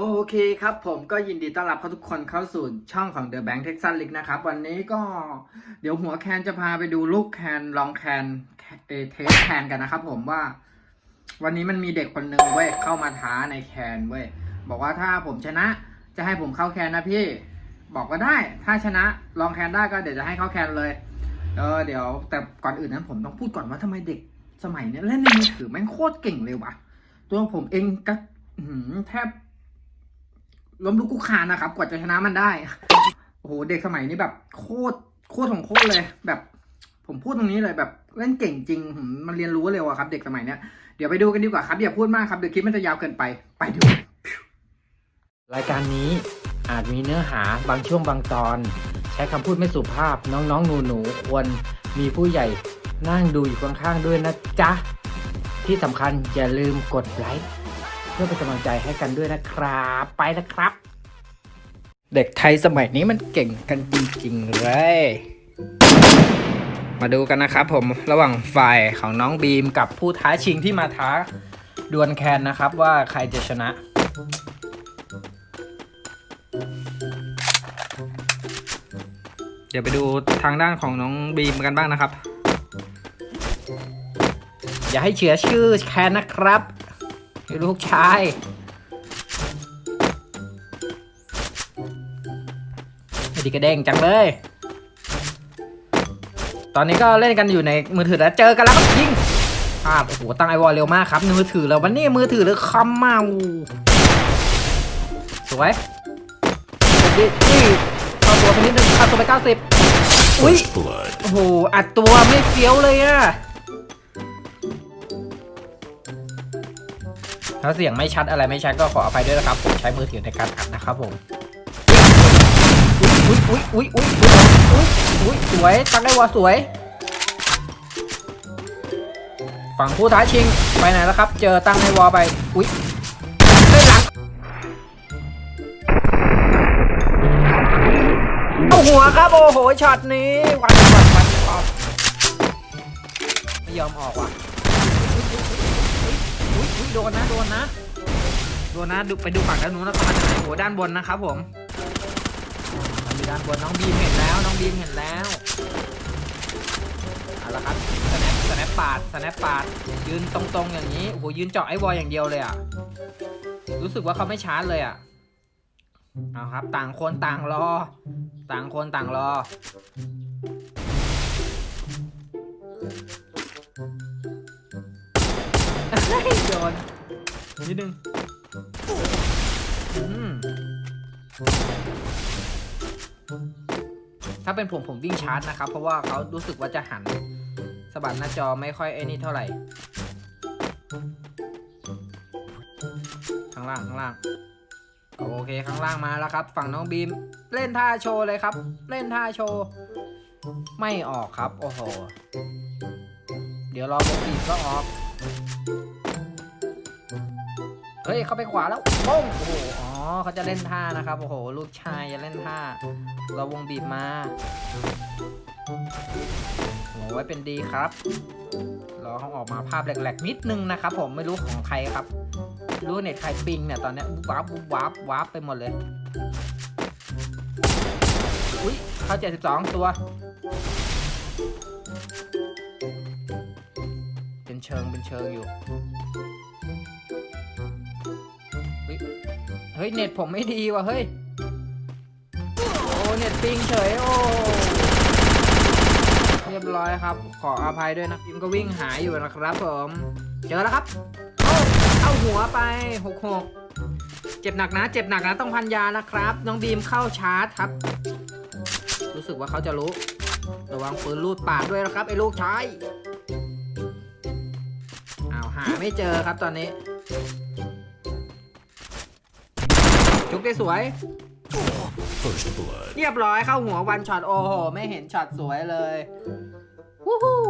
โอเคครับผมก็ยินดีต้อนรับเข้าทุกคนเข้าสู่ช่องของ The Bank Texas League นะครับ วันนี้ก็เดี๋ยวหัวแคนจะพาไปดูลูกแคนลองแคนเอเทสแคนกันนะครับผมว่า วันนี้มันมีเด็กคนหนึ่งเว้ยเข้ามาท้าในแคนเว้ยบอกว่าถ้าผมชนะจะให้ผมเข้าแคนนะพี่บอกว่าได้ ถ้าชนะลองแคนได้ก็เดี๋ยวจะให้เข้าแคนเลยเออเดี๋ยว แต่ก่อนอื่นนั้นผมต้องพูดก่อนว่าทำไมเด็กสมัยนี้เล่นในมือถือแม่งโคตรเก่งเลยว่ะ ตัวผมเองก็แทบ ล้มลุกคุกคานนะครับ กว่าจะชนะมันได้ โอ้โห เด็กสมัยนี้แบบโคตรโคตรของโคตรเลยแบบ ผมพูดตรงนี้เลยแบบเล่นเก่งจริงมันเรียนรู้เร็วอะครับ เด็กสมัยเนี้ยเดี๋ยวไปดูกันดีกว่าครับอย่าพูดมากครับเดี๋ยวคลิปมันจะยาวเกินไปไปดู รายการนี้อาจมีเนื้อหาบางช่วงบางตอน ใช้คำพูดไม่สุภาพน้องๆหนูๆควรมีผู้ใหญ่นั่งดูอยู่ข้างๆด้วยนะจ๊ะ ที่สำคัญอย่าลืมกดไลค์ พื่อเป็นกำลังใจให้กันด้วยนะครับ ไปแล้วครับ เด็กไทยสมัยนี้มันเก่งกันจริงๆเลย มาดูกันนะครับผมระหว่างฝ่ายของน้องบีมกับผู้ท้าชิงที่มาท้าดวลแคนนะครับว่าใครจะชนะเดี๋ยวไปดูทางด้านของน้องบีมกันบ้างนะครับ อย่าให้เฉียชื่อแคนนะครับ ลูกชาย ไอ้ดีกระเด้งจังเลย ตอนนี้ก็เล่นกันอยู่ในมือถือแล้วเจอกันแล้วครับยิงภาพโอ้โห ตั้งไอวอลเร็วมากครับ มือถือแล้ววันนี้มือถือหรือคอมมาอูสวยดีดีเข้าตัวไปนิดนึงเข้าตัวไป 90 อุ้ย First blood. โอ้โห อัดตัวไม่เฟี้ยวเลยอะ ถ้าเสียงไม่ชัดอะไรไม่ชัดก็ขออภัยด้วยนะครับผมใช้มือถือในการอัดนะครับผมอุ้ยอุ้ยอุ้ยอุ้ยอุ้ยอุ้ยสวยตั้งได้ว่าสวย ฝั่งผู้ท้าชิงไปไหนแล้วครับ เจอตั้งให้วอไปอุ้ยเล่นหลังเอาหัวครับโอ้โหช็อตนี้วันวันวันไม่ยอมออกว่ะ โดนนะ โดนนะ โดนนะดูไปดูฝั่งด้านนู้นนะครับโอ้โหด้านบนนะครับผมอยู่ด้านบนน้องบีมเห็นแล้ว น้องบีมเห็นแล้วเอาละครับสแนปสแนปปาดสแนปปาดยืนตรงๆอย่างนี้โอ้โหยืนเจาะไอ้วอลอย่างเดียวเลยอะรู้สึกว่าเขาไม่ชาร์จเลยอะเอาครับ ต่างคนต่างรอ ต่างคนต่างรอ โดนนิดนึงถ้าเป็นผมผมวิ่งชาร์จนะครับ เพราะว่าเขารู้สึกว่าจะหันสะบัดหน้าจอไม่ค่อยไอ้นี่เท่าไหร่ ข้างล่างข้างล่างโอเคข้างล่างมาแล้วครับ ฝั่งน้องบีม เล่นท่าโชว์เลยครับ เล่นท่าโชว์ไม่ออกครับ โอ้โห เดี๋ยวรอวงบีก็ออก เฮ้ยเข้าไปขวาแล้วโป้งโอ้โหอ๋อเขาจะเล่นท่านะครับโอ้โหลูกชายจะเล่นท่าเรอวงบีบมาโอ้ไว้เป็นดีครับรอเขาออกมาภาพแหลกๆนิดนึงนะครับ ผมไม่รู้ของใครครับ รู้เน็ตใครปิงเนี่ยตอนเนี้ยวับวับวับวับไปหมดเลยอุ้ยเข้าเจ็ดสิบสองตัว เป็นเชิงเป็นเชิงอยู่ เฮ้ยเน็ตผมไม่ดีว่ะเฮ้ย โอ้เน็ตปิงเฉยโอ้เรียบร้อยครับ ขออภัยด้วยนะพิมก็วิ่งหายอยู่นะครับผม เจอแล้วครับโอ้เอาหัวไปหกหกเจ็บหนักนะ เจ็บหนักนะต้องพันยานะครับ น้องบีมเข้าชาร์จครับ รู้สึกว่าเขาจะรู้ระวังปืนลูดปากด้วยนะครับไอ้ลูกชายอ้าวหาไม่เจอครับตอนนี้ จุกได้สวย First blood. เรียบร้อยเข้าหัววันช็อตโอ้โห ไม่เห็นช็อตสวยเลยวู้ฮู้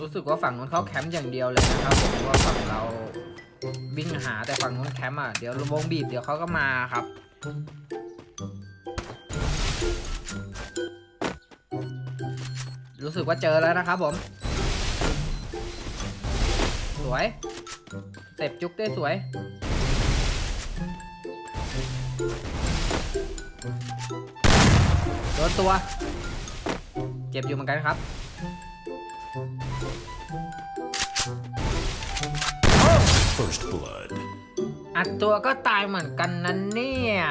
รู้สึกว่าฝั่งนู้นเขาแคมป์อย่างเดียวเลยนะครับผมว่าฝั่งเราวิ่งหาแต่ฝั่งนู้นแคมป์อะเดี๋ยววงบีบเดี๋ยวเขาก็มาครับ รรู้สึกว่าเจอแล้วนะครับผม สวยเต็บจุกได้สวย โดนตัว เจ็บอยู่เหมือนกันครับ First blood. อัดตัวก็ตายเหมือนกันนั่นเนี่ย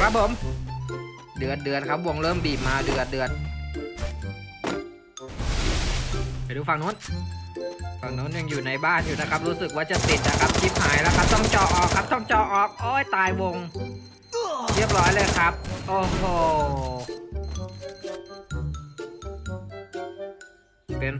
ครับผม เดือดเดือดครับวงเริ่มบีบมาเดือดเดือดไปดูฝั่งนู้น ฝั่งนู้นยังอยู่ในบ้านอยู่นะครับ รู้สึกว่าจะติดนะครับชิปหายแล้วครับ ต้องเจาะออกครับ ต้องเจาะออก โอ้ยตายวง เรียบร้อยเลยครับ โอ้โห เป็น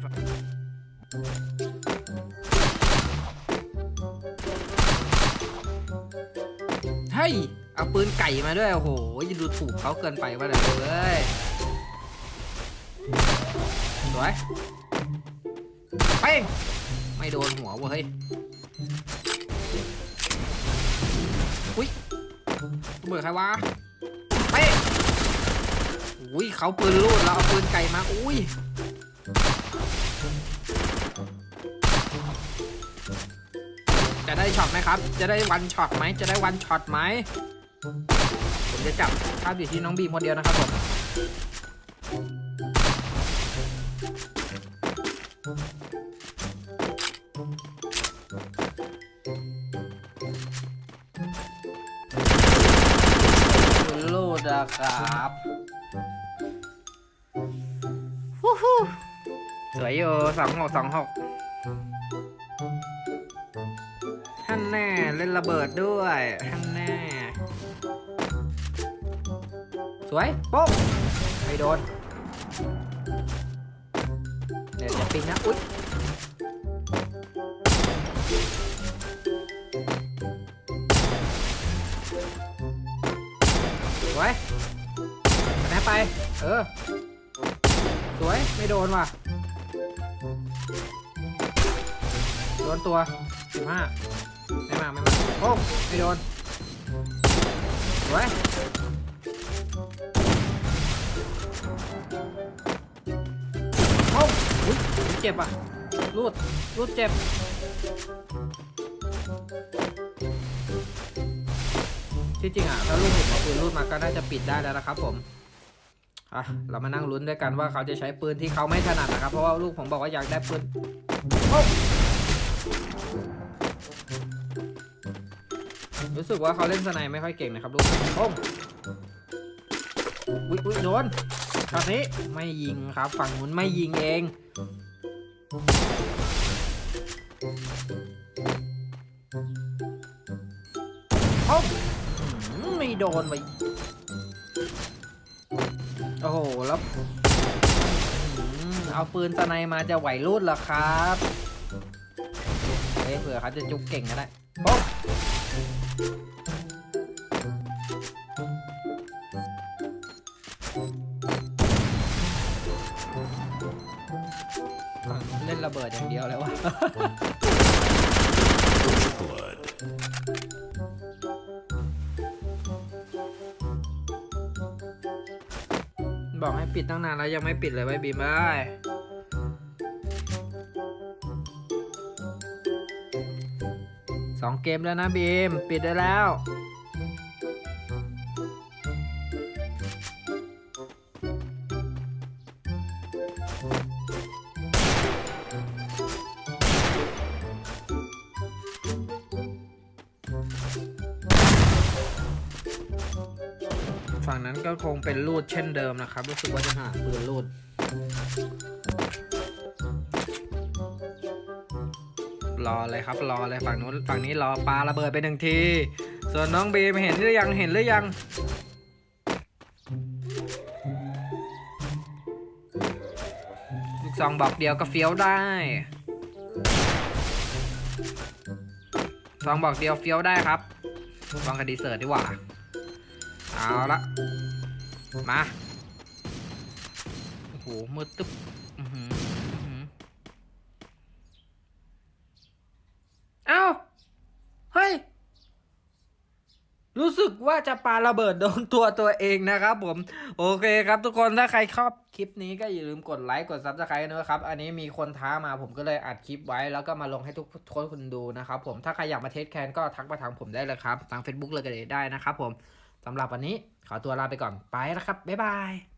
เฮ้ย เอาปืนไก่มาด้วยโอ้โหจะดูถูกเขาเกินไปวะเนี่ยเว้ยสวยเป้งไม่โดนหัวเว้ยอุ้ยระเบิดใครวะเป้งอุ้ยเขาปืนลูดเราเอาปืนไก่มาอุ้ยจะได้ช็อตไหมครับ จะได้วันช็อตไหม จะได้วันช็อตไหม ผมจะจับภาพอยู่ที่น้องบีมคนเดียวนะครับผมปืนลูดอะครับฮู้ฮู้สวยอยู่สองหกสองหกท่านแน่เล่นระเบิดด้วยท่านแสวยโป๊ะไม่โดนเดี๋ยวจะปิงนะอุ๊ยสวยแนนไป เออ สวย ไม่โดนว่ะ โดนตัวสิบห้าไม่มา ไม่มาโอ้ไม่โดน สวย โอ้อุ๊ยเจ็บอะรูดรูดเจ็บ ที่จริงอะถ้าลูกผมเอาปืนรูดมาก็น่าจะปิดได้แล้วนะครับผมอะเรามานั่งลุ้นด้วยกันว่าเขาจะใช้ปืนที่เขาไม่ถนัดนะครับ เพราะว่าลูกผมบอกว่าอยากได้ปืนโอ้รู้สึกว่าเขาเล่นสไนไม่ค่อยเก่งนะครับลูกโอ้ อุ๊ยอุ๊ยโดนช็อตนี้ไม่ยิงครับ ฝั่งนู้นไม่ยิงเองโอ้อื้อไม่โดนไปโอ้โห แล้วเอาปืนสไนมาจะไหวรูดเหรอครับเฮ้ยเผื่อเขาจะจุกเก่งก็ได้โอ้ ดอย่างเดียวเลยวะ blood. บอกให้ปิดตั้งนานแล้วยังไม่ปิดเลยไว้ยบีมเอ้ยสองเกมแล้วนะบีม ปิดได้แล้ว ก็คงเป็นรูดเช่นเดิมนะครับ รู้สึกว่าจะหาปืนรูดรอเลยครับรอเลยฝั่งนู้นฝั่งนี้รอปลาระเบิดไปหนึ่งที ส่วนน้องบีมเห็นหรือยังเห็นหรือยัง ลูกซองบอกเดียวก็เฟี้ยวได้ซองบอกเดียวเฟี้ยวได้ครับลองคดีเสิร์ชดีกว่า เอาละ มา โอ้โห มืดตึ๊บเอ้า เฮ้ย รู้สึกว่าจะปาระเบิดโดนตัวตัวเองนะครับผม โอเคครับทุกคนถ้าใครชอบคลิปนี้ก็อย่าลืมกดไลค์กดซับสไครต์นะครับ อันนี้มีคนท้ามาผมก็เลยอัดคลิปไว้แล้วก็มาลงให้ทุกคนคุณดูนะครับผมถ้าใครอยากมาเทสแคนก็ทักมาทางผมได้เลยครับ ทาง Facebook เลยก็ได้นะครับผม สำหรับวันนี้ขอตัวลาไปก่อนไปแล้วครับบ๊ายบาย